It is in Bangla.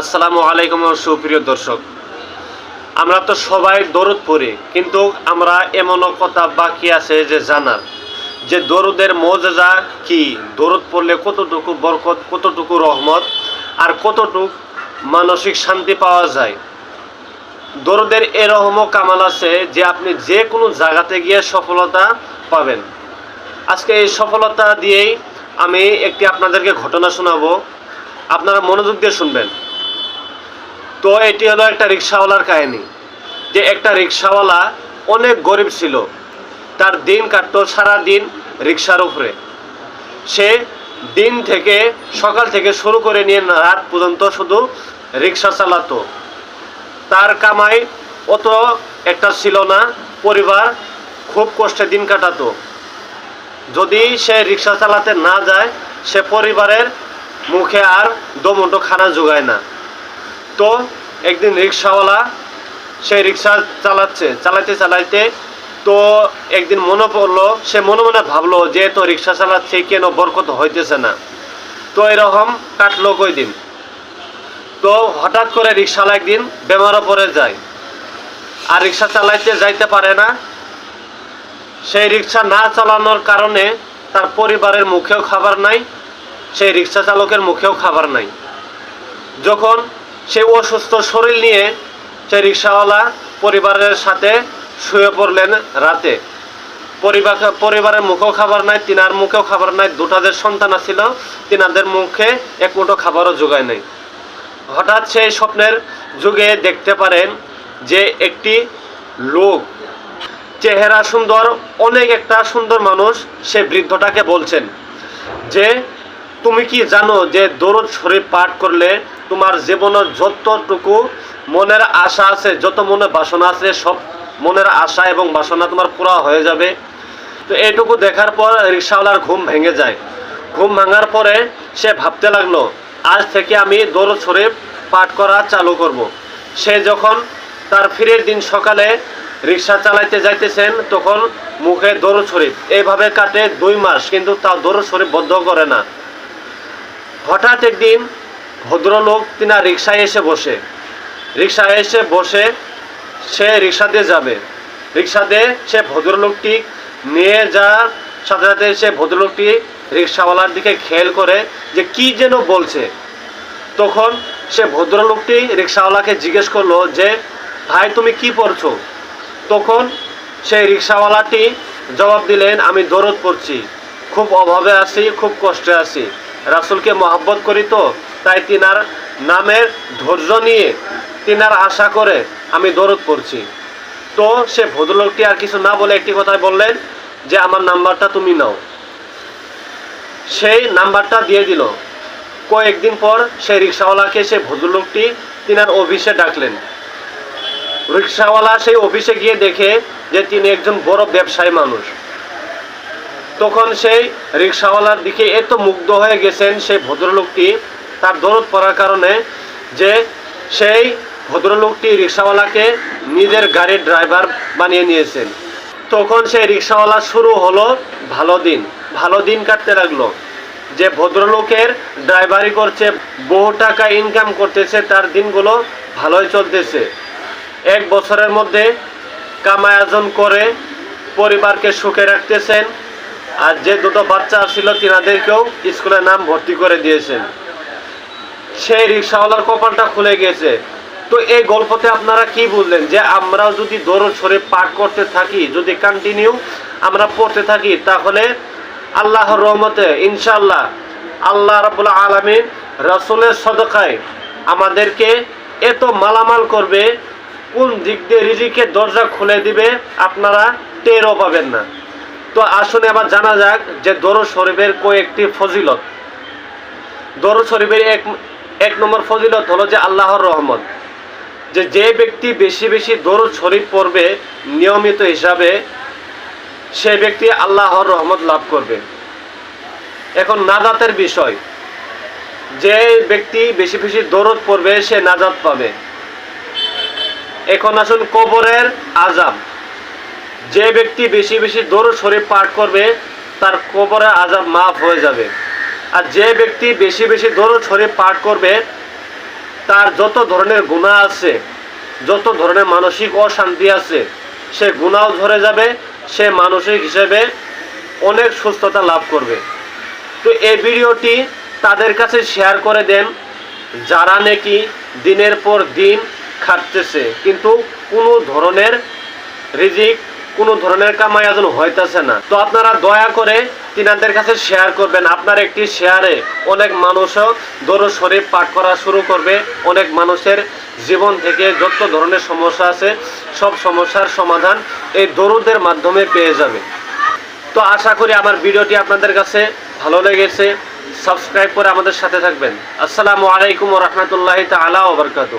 আসসালামু আলাইকুম সুপ্রিয় দর্শক। আমরা তো সবাই দরুদ পড়ি, কিন্তু আমরা এমনও কথা বাকি আছে যে জানার। যে দরুদের মজা কি? দরুদ পড়লে কতটুকু বরকত, কতটুকু রহমত, আর কতটুকু মানসিক শান্তি পাওয়া যায়? দরুদের এরকমও কামাল আছে যে আপনি যে কোনো জায়গাতে গিয়ে সফলতা পাবেন। আজকে এই সফলতা দিয়েই আমি একটি আপনাদেরকে ঘটনা শোনাবো। আপনারা মনোযোগ দিয়ে শুনবেন। তো এটি হলো একটা রিক্সাওয়ালার কাহিনী, যে একটা রিক্সাওয়ালা অনেক গরিব ছিল, তার দিন কাটতো সারা দিন রিক্সার উপরে। সে দিন থেকে, সকাল থেকে শুরু করে নিয়ে রাত পর্যন্ত শুধু রিক্সা চালাতো। তার কামাই অত একটা ছিল না, পরিবার খুব কষ্টে দিন কাটাতো। যদি সে রিক্সা চালাতে না যায়, সে পরিবারের মুখে আর দমটো খানা যোগায় না। তো একদিন রিক্সাওয়ালা সে রিক্সা চালাচ্ছে, চালাইতে চালাইতে তো একদিন মনে পড়ল, সে মনে মনে ভাবলো যে তো রিক্সা চালাচ্ছে কেন বরকত হইতেছে না। তো এরকম কাটলো কই দিন তো হঠাৎ করে রিক্সাওয়ালা একদিন বেমারও পড়ে যায়। আর রিক্সা চালাইতে যাইতে পারে না। সেই রিক্সা না চালানোর কারণে তার পরিবারের মুখেও খাবার নাই, সেই রিক্সা চালকের মুখেও খাবার নাই। যখন সে অসুস্থ শরীর নিয়ে সে রিক্সাওয়ালা পরিবারের সাথে শুয়ে পড়লেন রাতে। পরিবার পরিবারের মুখেও খাবার নাই, তিনার মুখেও খাবার নাই, দুটাদের সন্তান ছিল তিনাদের মুখে এক মুঠো খাবারও যোগায় নাই। হঠাৎ সেই স্বপ্নের যুগে দেখতে পারেন যে একটি লোক, চেহারা সুন্দর, অনেক একটা সুন্দর মানুষ সে বৃদ্ধটাকে বলছেন যে তুমি কি জানো যে দরুদ শরীফ পাঠ করলে তোমার জীবনের যতটুকু মনের আশা আছে, যত মনে বাসনা আছে, সব মনের আশা এবং বাসনা তোমার পুরা হয়ে যাবে। তো এইটুকু দেখার পর রিক্সাওয়ালার ঘুম ভেঙে যায়। ঘুম ভাঙার পরে সে ভাবতে লাগল, আজ থেকে আমি দরুদ শরীফ পাঠ করা চালু করব। সে যখন তার ফিরের দিন সকালে রিক্সা চালাইতে যাইতেছেন, তখন মুখে দরুদ শরীফ। এইভাবে কাটে দুই মাস, কিন্তু তা দরুদ শরীফ বদ্ধ করে না। হঠাৎ একদিন ভদ্রলোক তিনা রিক্সায় এসে বসে। রিক্সায় এসে বসে সে রিক্সাতে যাবে। রিক্সাতে সে ভদ্রলোকটি নিয়ে যাওয়ার সাথে সাথে সে ভদ্রলোকটি রিক্সাওয়ালার দিকে খেয়াল করে যে কি যেন বলছে। তখন সে ভদ্রলোকটি রিক্সাওয়ালাকে জিজ্ঞেস করল যে, ভাই, তুমি কি পড়ছো? তখন সেই রিক্সাওয়ালাটি জবাব দিলেন, আমি দরদ পড়ছি। খুব অভাবে আছি, খুব কষ্টে আছি। রাসুলকে মহাব্বত করি তো, তাই তিনার নামের ধৈর্য নিয়ে তিনার আশা করে আমি দরদ করছি তো সে ভদ্রলোকটি আর কিছু না বলে একটি কথাই বললেন যে, আমার নাম্বারটা তুমি নাও। সেই নাম্বারটা দিয়ে দিল। কয়েকদিন পর সেই রিক্সাওয়ালাকে সে ভদ্রলোকটি তিনার অফিসে ডাকলেন। রিক্সাওয়ালা সেই অফিসে গিয়ে দেখে যে, তিনি একজন বড় ব্যবসায়ী মানুষ। তখন সেই রিক্সাওয়ালার দিকে এত মুগ্ধ হয়ে গেছেন সেই ভদ্রলোকটি, তার দরদ পড়ার কারণে যে সেই ভদ্রলোকটি রিক্সাওয়ালাকে নিজের গাড়ির ড্রাইভার বানিয়ে নিয়েছেন। তখন সেই রিক্সাওয়ালা শুরু হলো ভালো দিন ভালো দিন কাটতে লাগল। যে ভদ্রলোকের ড্রাইভারি করছে, বহু টাকা ইনকাম করতেছে, তার দিনগুলো ভালোই চলতেছে। এক বছরের মধ্যে কামায়াজন করে পরিবারকে সুখে রাখতেছেন আর যে দুটো বাচ্চা ছিল তিনাদেরকেও স্কুলে নাম ভর্তি করে দিয়েছেন। সেই রিক্সাওয়ালার কপালটা খুলে গেছে। তো এই গল্পতে আপনারা কি বুঝলেন? যে আমরাও যদি দরদ শরীফ পাঠ করতে থাকি, যদি কন্টিনিউ আমরা পড়তে থাকি, তাহলে আল্লাহর রহমতে ইনশাল্লাহ আল্লাহ রাবুল্লাহ আলমিন রসুলের সদকায় আমাদেরকে এত মালামাল করবে, কোন দিক দিয়ে রিজিকের দরজা খুলে দিবে, আপনারা টেরও পাবেন না। তো আসুন এবার জানা যাক যে দরদ শরীফের কয়েকটি ফজিলত। দরদ শরীফের এক এক নম্বর ফজিলত হলো যে আল্লাহর রহমত। যে যে ব্যক্তি বেশি বেশি দরদ শরীফ পড়বে নিয়মিত হিসাবে, সে ব্যক্তি আল্লাহর রহমত লাভ করবে। এখন নাজাতের বিষয়। যে ব্যক্তি বেশি বেশি দরদ পড়বে, সে নাজাত পাবে। এখন আসুন কবরের আজাব যে ব্যক্তি বেশি বেশি দরদ শরীফ পাঠ করবে, তার কবরের আজাব মাফ হয়ে যাবে। আর যে ব্যক্তি বেশি বেশি দরদ শরীফ পাঠ করবে, তার যত ধরনের গুণা আছে, যত ধরনের মানসিক অশান্তি আছে, সে গুণাও ধরে যাবে, সে মানসিক হিসেবে অনেক সুস্থতা লাভ করবে। তো এই ভিডিওটি তাদের কাছে শেয়ার করে দেন, যারা নাকি দিনের পর দিন খাটতেছে, কিন্তু কোনো ধরনের রিজিক কোনো ধরনের কামাই এখন হইতেছে না। তো আপনারা দয়া করে তিনাদের কাছে শেয়ার করবেন। আপনার একটি শেয়ারে অনেক মানুষও দরুদ শরীফ পাঠ করা শুরু করবে। অনেক মানুষের জীবন থেকে যত ধরনের সমস্যা আছে, সব সমস্যার সমাধান এই দরুদের মাধ্যমে পেয়ে যাবে। তো আশা করি আমার ভিডিওটি আপনাদের কাছে ভালো লেগেছে। সাবস্ক্রাইব করে আমাদের সাথে থাকবেন। আসসালামু আলাইকুম রহমতুল্লাহ তালা ওবরকাতু